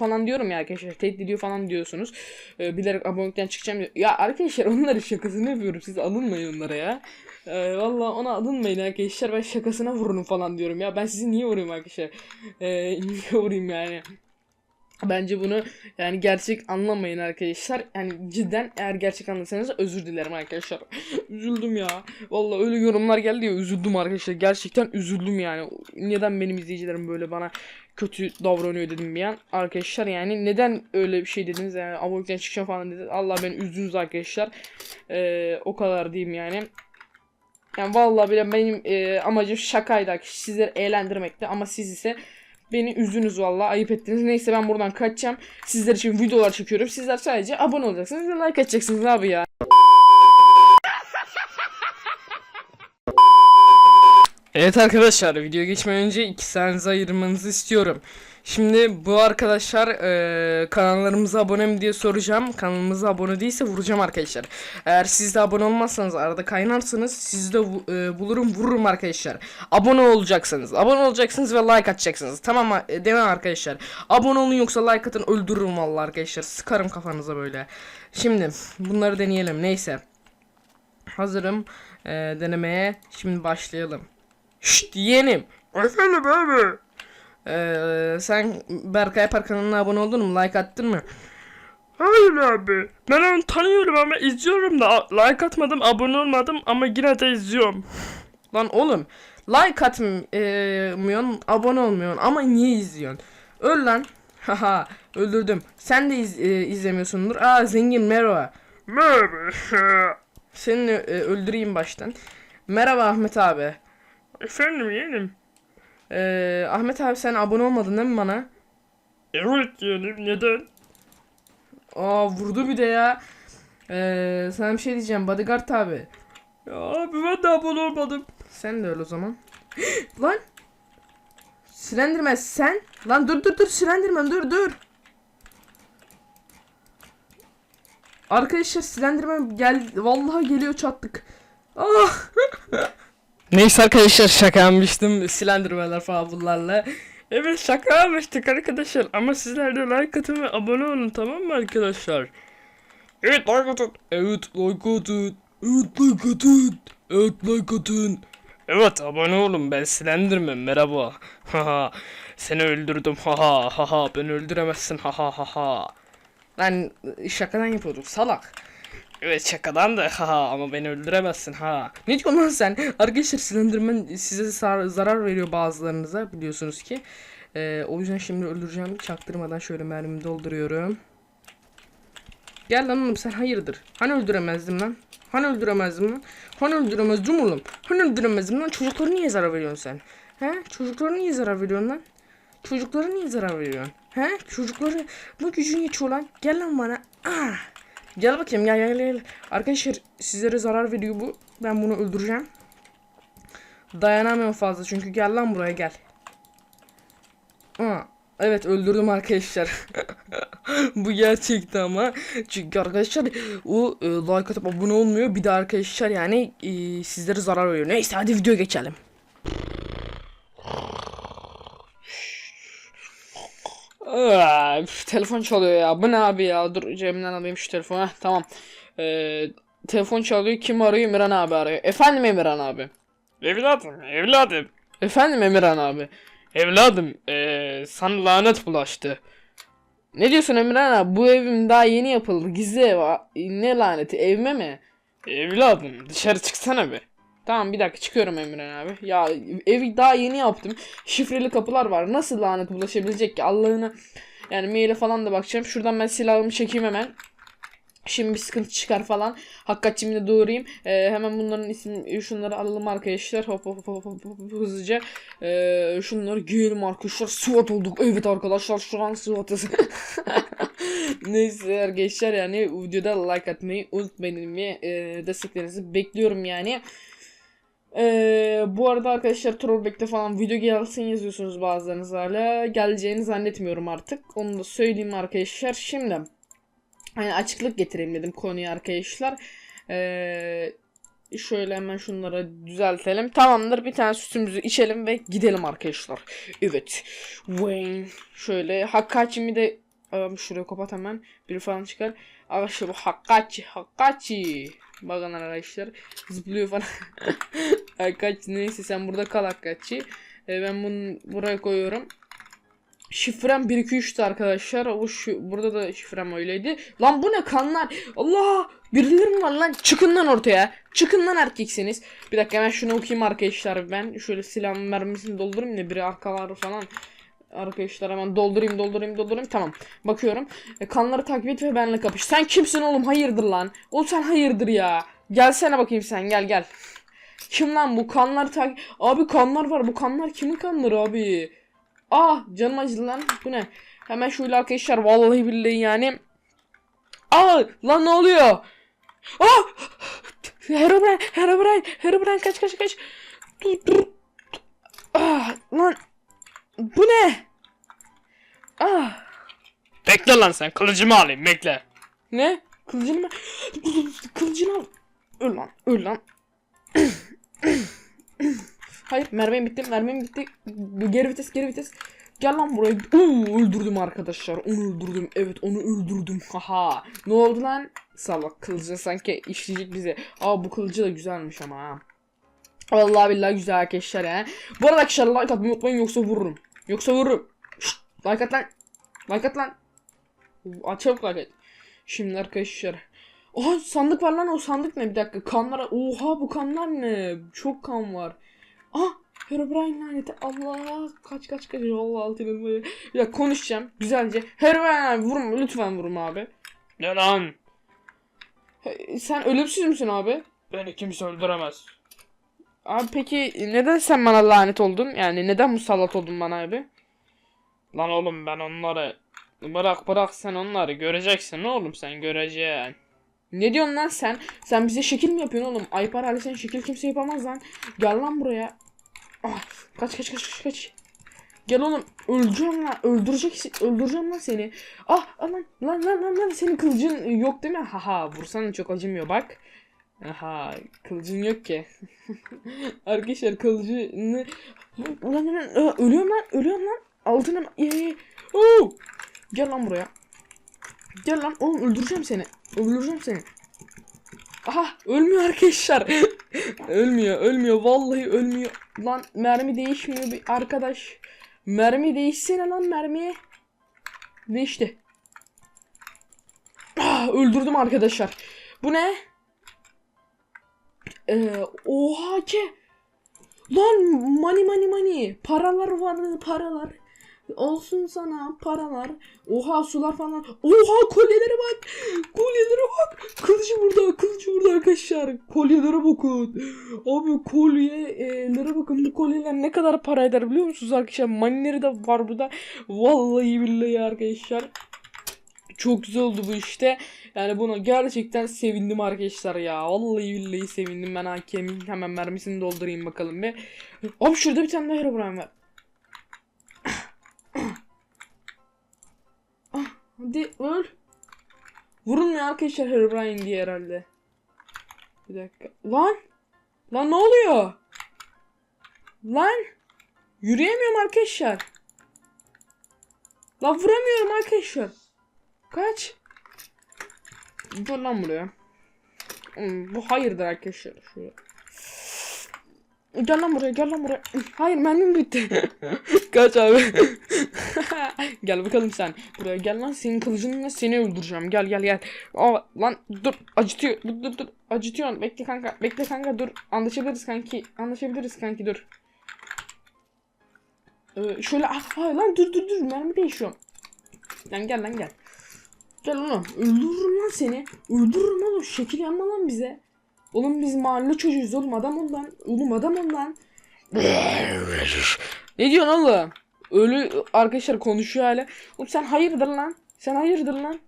falan diyorum ya arkadaşlar. Tehdit falan diyorsunuz. Ee, bilerek abonelikten çıkacağım diyor. Ya arkadaşlar onları şakasını yapıyorum. Siz alınmayın onlara ya. Ee, Valla ona alınmayın arkadaşlar. Ben şakasına vurun falan diyorum ya. Ben sizi niye vurayım arkadaşlar? Ee, niye vurayım yani? Bence bunu yani gerçek anlamayın arkadaşlar. Yani cidden eğer gerçek anlasanız özür dilerim arkadaşlar. üzüldüm ya. Vallahi öyle yorumlar geldi ya üzüldüm arkadaşlar. Gerçekten üzüldüm yani. Neden benim izleyicilerim böyle bana kötü davranıyor dedim bir an. Arkadaşlar yani neden öyle bir şey dediniz yani abonelikten çıkacağım falan dediniz. Allah beni üzdünüz arkadaşlar. Ee, o kadar diyeyim yani. Yani vallahi bile benim e, amacım şakaydı. Sizleri eğlendirmekti ama siz ise Beni üzdünüz valla ayıp ettiniz. Neyse ben buradan kaçacağım. Sizler için videolar çekiyorum. Sizler sadece abone olacaksınız ve like atacaksınız abi ya. Evet arkadaşlar video geçmeden önce iki saniye ayırmanızı istiyorum. Şimdi bu arkadaşlar eee kanallarımıza abone mi diye soracağım. Kanalımıza abone değilse vuracağım arkadaşlar. Eğer siz de abone olmazsanız arada kaynarsınız sizi de eee, bulurum vururum arkadaşlar. Abone olacaksınız. Abone olacaksınız ve like atacaksınız. Tamam? E, mi arkadaşlar? Abone olun yoksa like atın öldürürüm vallahi arkadaşlar. Sıkarım kafanıza böyle. Şimdi bunları deneyelim. Neyse. Hazırım eee, denemeye. Şimdi başlayalım. Şşt yeğenim. Efendim abi. Ee, sen Berkay Park kanalına abone oldun mu? Like attın mı? Hayır abi. Ben onu tanıyorum ama izliyorum da like atmadım, abone olmadım ama yine de izliyorum. Lan oğlum like atmıyorsun, abone olmuyorsun ama niye izliyorsun? Öl lan. Haha öldürdüm. Sen de iz- e, izlemiyorsundur. Aa zengin merhaba. Merhaba. Seni e, öldüreyim baştan. Merhaba Ahmet abi. Efendim yeğenim. Ee, Ahmet abi sen abone olmadın değil mi bana? Evet yeğenim neden? Aa vurdu bir de ya. Ee, sana bir şey diyeceğim bodyguard abi. Ya abi ben de abone olmadım. Sen de öl o zaman. lan. Silendirmen sen. Lan dur dur dur Silendirmen dur dur. Arkadaşlar Silendirmen gel vallahi geliyor çattık. Ah. Neyse arkadaşlar şaka yapmıştım Silendirmenler falan bunlarla. Evet şaka yapmıştık arkadaşlar ama sizler de like atın ve abone olun tamam mı arkadaşlar? Evet like atın. Evet like atın. Evet like atın. Evet like atın. Evet abone olun ben Slenderman merhaba. Haha seni öldürdüm haha haha beni öldüremezsin haha haha. Lan şakadan yapıyorduk salak. Evet şakadan da haha ama beni öldüremezsin ha. Ne diyorsun lan sen? Arkadaşlar Slenderman size zar- zarar veriyor bazılarınıza biliyorsunuz ki. Ee, o yüzden şimdi öldüreceğim. Çaktırmadan şöyle mermimi dolduruyorum. Gel lan oğlum sen hayırdır? Hani öldüremezdim lan? Hani öldüremezdim lan? Hani öldüremezdim oğlum? Hani öldüremezdim lan? Çocuklara niye zarar veriyorsun sen? He? Çocuklara niye zarar veriyorsun lan? Çocuklara niye zarar veriyorsun? He? Çocukları bu gücün yetiyor lan. Gel lan bana. Ah! Gel bakayım gel gel gel. Arkadaşlar sizlere zarar veriyor bu. Ben bunu öldüreceğim. Dayanamıyorum fazla çünkü gel lan buraya gel. Aa, evet öldürdüm arkadaşlar. bu gerçekti ama. Çünkü arkadaşlar o e, like atıp abone olmuyor. Bir de arkadaşlar yani e, sizlere zarar veriyor. Neyse hadi video geçelim. Üf, telefon çalıyor ya. Bu ne abi ya? Dur cebimden alayım şu telefonu. Heh, tamam. Ee, telefon çalıyor. Kim arıyor? Emirhan abi arıyor. Efendim Emirhan abi. Evladım evladım. Efendim Emirhan abi. Evladım eee sana lanet bulaştı. Ne diyorsun Emirhan abi? Bu evim daha yeni yapıldı. Gizli ev. Ne laneti? Evime mi? Evladım dışarı çıksana be. Tamam bir dakika çıkıyorum Emirhan abi. Ya evi daha yeni yaptım. Şifreli kapılar var. Nasıl lanet bulaşabilecek ki? Allah'ına. Yani maile falan da bakacağım. Şuradan ben silahımı çekeyim hemen. Şimdi bir sıkıntı çıkar falan. Hakikatçimi de doğrayayım. Ee, hemen bunların isim şunları alalım arkadaşlar. Hop hop hop, hop, hop, hızlıca. Ee, şunları giyelim arkadaşlar. SWAT olduk. Evet arkadaşlar şu an SWAT'ız. Neyse arkadaşlar yani videoda like atmayı unutmayın ve e, desteklerinizi bekliyorum yani. Ee, bu arada arkadaşlar Trollback'te falan video gelsin yazıyorsunuz bazılarınız hala. Geleceğini zannetmiyorum artık. Onu da söyleyeyim arkadaşlar. Şimdi hani açıklık getireyim dedim konuya arkadaşlar. Ee, şöyle hemen şunları düzeltelim. Tamamdır bir tane sütümüzü içelim ve gidelim arkadaşlar. Evet. Wayne. Şöyle Hakkachimi de şuraya kapat hemen. Biri falan çıkar. Arkadaşlar bu Hakkachi. Hakkachi. Bakın arkadaşlar. Zıplıyor falan. Hakkachi neyse sen burada kal Hakkachi. Ee, ben bunu buraya koyuyorum. Şifrem 1 2 3'tü arkadaşlar. O şu burada da şifrem öyleydi. Lan bu ne kanlar? Allah! Birileri var lan? Çıkın lan ortaya. Çıkın lan erkeksiniz. Bir dakika hemen şunu okuyayım arkadaşlar ben. Şöyle silah mermisini doldurayım da biri arkalar falan. Arkadaşlar hemen doldurayım doldurayım doldurayım tamam. Bakıyorum. E, kanları takip et ve benimle kapış. Sen kimsin oğlum? Hayırdır lan? Oğlum sen hayırdır ya. Gelsene bakayım sen gel gel. Kim lan bu kanları takip... Abi kanlar var. Bu kanlar kimin kanları abi? Ah canım acıdı lan. Bu ne? Hemen şöyle arkadaşlar vallahi billahi yani. Aa lan ne oluyor? Ah! Herobrine, Herobrine, Herobrine kaç kaç kaç. Dur dur. Ah lan. Bu ne? Ah. Bekle lan sen kılıcımı alayım bekle. Ne? Kılıcını mı? Kılıcını al. Öl lan, öl lan. Hayır, mermim bitti, mermim bitti. Geri vites, geri vites. Gel lan buraya. Oo, öldürdüm arkadaşlar. Onu öldürdüm. Evet, onu öldürdüm. Haha. Ne oldu lan? Salak kılıcı sanki işleyecek bize. Aa bu kılıcı da güzelmiş ama ha. Vallahi billahi güzel arkadaşlar ya. Bu arada arkadaşlar like atmayı unutmayın yoksa vururum. Yoksa vururum. Şşt, like at lan. Like at lan. Aa, Çabuk like at. Şimdi arkadaşlar. Oha sandık var lan o sandık ne? Bir dakika kanlara oha bu kanlar ne? Çok kan var. Ah Herobrine laneti Allah kaç kaç kaç Allah böyle. Ya konuşacağım güzelce. Herobrine vurma lütfen vurma abi. Ne lan? Sen ölümsüz müsün abi? Beni kimse öldüremez. abi peki neden sen bana lanet oldun? Yani neden musallat oldun bana abi? Lan oğlum ben onları... Bırak bırak sen onları göreceksin oğlum sen göreceksin. Ne diyorsun lan sen sen bize şekil mi yapıyorsun oğlum Aypar Ali sen şekil kimse yapamaz lan gel lan buraya ah, kaç kaç kaç kaç kaç Gel oğlum öleceğim lan öldürecek öldüreceğim lan seni. Ah lan lan lan lan lan senin kılıcın yok değil mi? Haha vursan çok acımıyor bak. Aha kılıcın yok ki. Arkadaşlar kılıcını lan lan ölüyorum lan ölüyorum lan. Altına ee, Oo! Gel lan buraya. Gel lan oğlum öldüreceğim seni. Öldüreceğim seni. Aha ölmüyor arkadaşlar. ölmüyor ölmüyor vallahi ölmüyor. Lan mermi değişmiyor bir arkadaş. Mermi değişsene lan mermi. Değişti. Ah, öldürdüm arkadaşlar. Bu ne? Ee, oha ki. Lan money money money. Paralar vardı paralar. Olsun sana paralar. Oha sular falan. Oha kolyelere bak. Kolyelere bak. Kılıcı burada. Kılıcı burada arkadaşlar. Kolyelere bakın. Abi kolyelere bakın. Bu kolyeler ne kadar para eder biliyor musunuz arkadaşlar? Manileri de var burada. Vallahi billahi arkadaşlar. Çok güzel oldu bu işte. Yani buna gerçekten sevindim arkadaşlar ya. Vallahi billahi sevindim. Ben hakemin hemen mermisini doldurayım bakalım bir. Abi şurada bir tane daha Herobrine var. Hadi öl. Vurulmuyor arkadaşlar Herobrine diye herhalde. Bir dakika. Lan! Lan ne oluyor? Lan! Yürüyemiyorum arkadaşlar. Lan vuramıyorum arkadaşlar. Kaç? Dur lan buraya. Hmm, Bu hayırdır arkadaşlar. Şöyle. Gel lan buraya gel lan buraya. Hayır mermim bitti. Kaç abi. gel bakalım sen. Buraya gel lan senin kılıcınla seni öldüreceğim. Gel gel gel. Aa, lan dur acıtıyor. Dur dur dur. Acıtıyorsun. Bekle kanka. Bekle kanka dur. Anlaşabiliriz kanki. Anlaşabiliriz kanki dur. Ee, şöyle ah, ah, lan dur dur dur mermi değişiyor. Lan gel lan gel. Gel oğlum. Öldürürüm lan seni. Öldürürüm oğlum. Şekil yapma lan bize. Oğlum biz mahalle çocuğuyuz oğlum. Adam ol lan. Oğlum adam ol lan. ne diyorsun oğlum? Ölü arkadaşlar konuşuyor hala. Oğlum sen hayırdır lan? Sen hayırdır lan?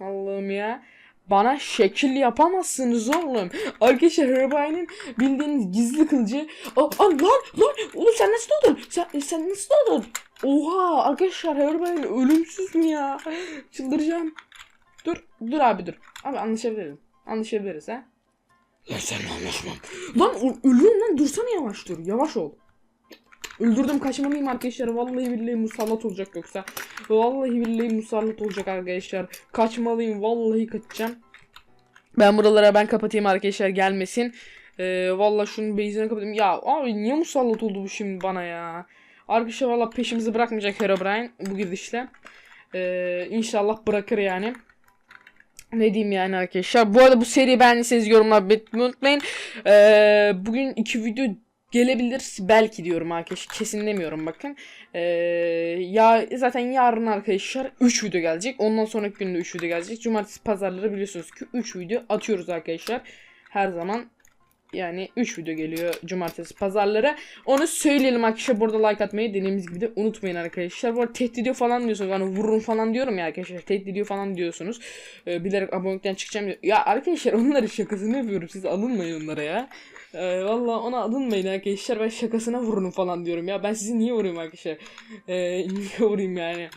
Allah'ım ya. Bana şekil yapamazsınız oğlum. Arkadaşlar Herobrine'in bildiğiniz gizli kılıcı. Aa, aa, lan lan oğlum sen nasıl doğdun? Sen, sen nasıl doğdun? Oha arkadaşlar Herobrine ölümsüz mü ya? Çıldıracağım. Dur dur abi dur. Abi anlaşabiliriz. Anlaşabiliriz ha. Lan sen anlaşmam. Lan ö- ölüyorum lan dursana yavaş dur. Yavaş ol. Öldürdüm kaçmalıyım arkadaşlar. Vallahi billahi musallat olacak yoksa. Vallahi billahi musallat olacak arkadaşlar. Kaçmalıyım. Vallahi kaçacağım. Ben buralara ben kapatayım arkadaşlar gelmesin. Ee, vallahi şunun base'ini kapatayım. Ya abi niye musallat oldu bu şimdi bana ya? Arkadaşlar valla peşimizi bırakmayacak Herobrine bu gidişle. Ee, inşallah bırakır yani. Ne diyeyim yani arkadaşlar. Bu arada bu seri beğendiyseniz yorumlar belirtmeyi unutmayın. Ee, bugün iki video gelebilir belki diyorum arkadaşlar. Kesin demiyorum bakın. Ee, ya zaten yarın arkadaşlar 3 video gelecek. Ondan sonraki günde 3 video gelecek. Cumartesi pazarları biliyorsunuz ki 3 video atıyoruz arkadaşlar. Her zaman yani 3 video geliyor cumartesi pazarlara. Onu söyleyelim arkadaşlar. Burada like atmayı dediğimiz gibi de unutmayın arkadaşlar. Bu arada tehdit ediyor falan diyorsunuz. Hani vurun falan diyorum ya arkadaşlar. Tehdit ediyor falan diyorsunuz. Ee, bilerek abonelikten çıkacağım. diyor. Ya arkadaşlar onları şakasını yapıyorum. Siz alınmayın onlara ya. Ee, Valla ona alınmayın arkadaşlar. Ben şakasına vurun falan diyorum ya. Ben sizi niye vurayım arkadaşlar? Ee, niye vurayım yani?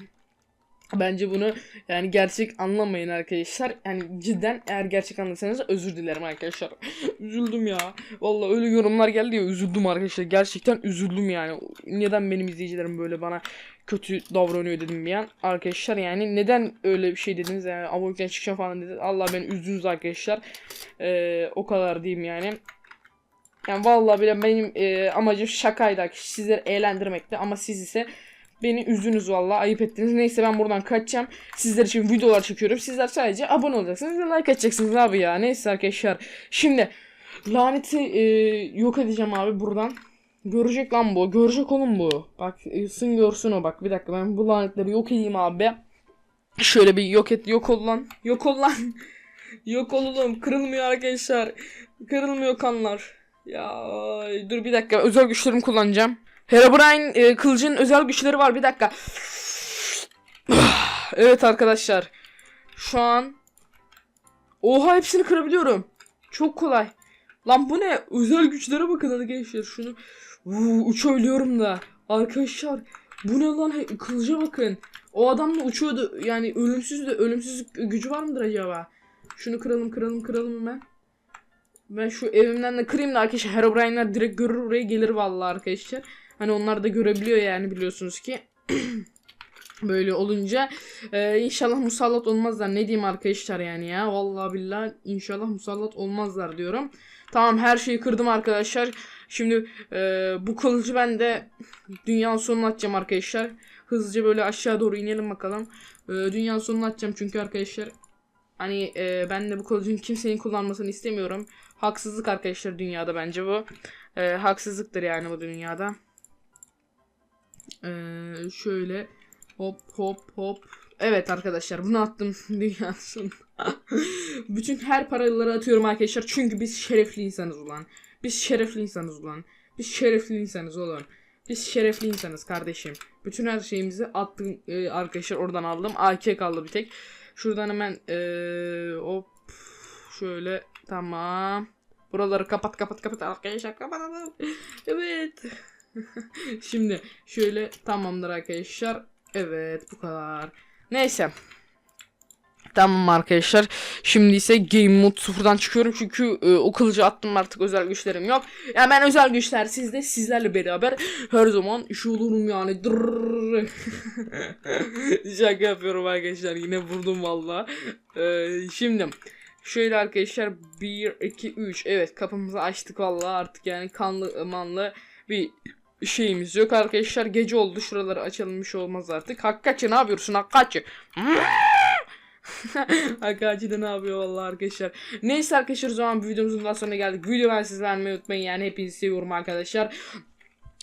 Bence bunu yani gerçek anlamayın arkadaşlar. Yani cidden eğer gerçek anlasanız özür dilerim arkadaşlar. üzüldüm ya. Vallahi öyle yorumlar geldi ya üzüldüm arkadaşlar. Gerçekten üzüldüm yani. Neden benim izleyicilerim böyle bana kötü davranıyor dedim bir an. Arkadaşlar yani neden öyle bir şey dediniz yani abonelikten çıkacağım falan dediniz. Allah beni üzdünüz arkadaşlar. Ee, o kadar diyeyim yani. Yani vallahi bile benim e, amacım şakaydı. Sizleri eğlendirmekti ama siz ise Beni üzdünüz vallahi ayıp ettiniz. Neyse ben buradan kaçacağım. Sizler için videolar çekiyorum. Sizler sadece abone olacaksınız ve like atacaksınız abi ya. Neyse arkadaşlar. Şimdi laneti e, yok edeceğim abi buradan. Görecek lan bu. Görecek oğlum bu. Bak ısın görsün o bak. Bir dakika ben bu lanetleri yok edeyim abi. Şöyle bir yok et. Yok ol lan. Yok ol lan. yok ol oğlum. Kırılmıyor arkadaşlar. Kırılmıyor kanlar. Ya dur bir dakika. Özel güçlerimi kullanacağım. Herobrine e, kılıcın özel güçleri var. Bir dakika. evet arkadaşlar. Şu an Oha hepsini kırabiliyorum. Çok kolay. Lan bu ne? Özel güçlere bakın arkadaşlar. Şunu Vuu, uçabiliyorum da. Arkadaşlar bu ne lan? Kılıca bakın. O adam da uçuyordu. Yani ölümsüz de ölümsüz gücü var mıdır acaba? Şunu kıralım kıralım kıralım hemen. Ben şu evimden de kırayım da arkadaşlar Herobrine'ler direkt görür oraya gelir vallahi arkadaşlar. Hani onlar da görebiliyor yani biliyorsunuz ki. Böyle olunca e, inşallah musallat olmazlar. Ne diyeyim arkadaşlar yani ya. Vallahi billahi inşallah musallat olmazlar diyorum. Tamam her şeyi kırdım arkadaşlar. Şimdi e, bu kılıcı ben de dünyanın sonunu atacağım arkadaşlar. Hızlıca böyle aşağı doğru inelim bakalım. E, dünyanın sonunu atacağım çünkü arkadaşlar. Hani e, ben de bu kılıcın kimsenin kullanmasını istemiyorum. Haksızlık arkadaşlar dünyada bence bu. E, haksızlıktır yani bu dünyada. Ee, şöyle hop hop hop. Evet arkadaşlar bunu attım dünyanın sonuna. Bütün her paraları atıyorum arkadaşlar. Çünkü biz şerefli insanız ulan. Biz şerefli insanız ulan. Biz şerefli insanız oğlum. Biz şerefli insanız kardeşim. Bütün her şeyimizi attım e, arkadaşlar oradan aldım. AK kaldı bir tek. Şuradan hemen e, hop şöyle tamam. Buraları kapat kapat kapat arkadaşlar kapatalım. Evet. Şimdi şöyle tamamdır arkadaşlar. Evet bu kadar. Neyse. Tamam arkadaşlar. Şimdi ise Game Mode sıfırdan çıkıyorum çünkü e, o kılıcı attım artık özel güçlerim yok. Yani ben özel güçler sizde sizlerle beraber her zaman iş olurum yani. Şaka yapıyorum arkadaşlar yine vurdum valla. E, şimdi şöyle arkadaşlar 1 2 3 evet kapımızı açtık valla artık yani kanlı manlı bir şeyimiz yok arkadaşlar. Gece oldu. Şuraları açılmış olmaz artık. Hakkacı ne yapıyorsun Hakkacı? Hakkacı da ne yapıyor vallahi arkadaşlar. Neyse arkadaşlar o zaman videomuzun daha sonuna geldik. Video ben siz vermeyi unutmayın. Yani hepinizi seviyorum arkadaşlar.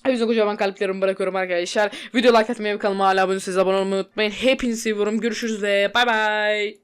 Hepinize kocaman kalplerimi bırakıyorum arkadaşlar. Video like atmayı ve kanalıma hala abone değilseniz abone olmayı unutmayın. Hepinizi seviyorum. Görüşürüz ve bay bay.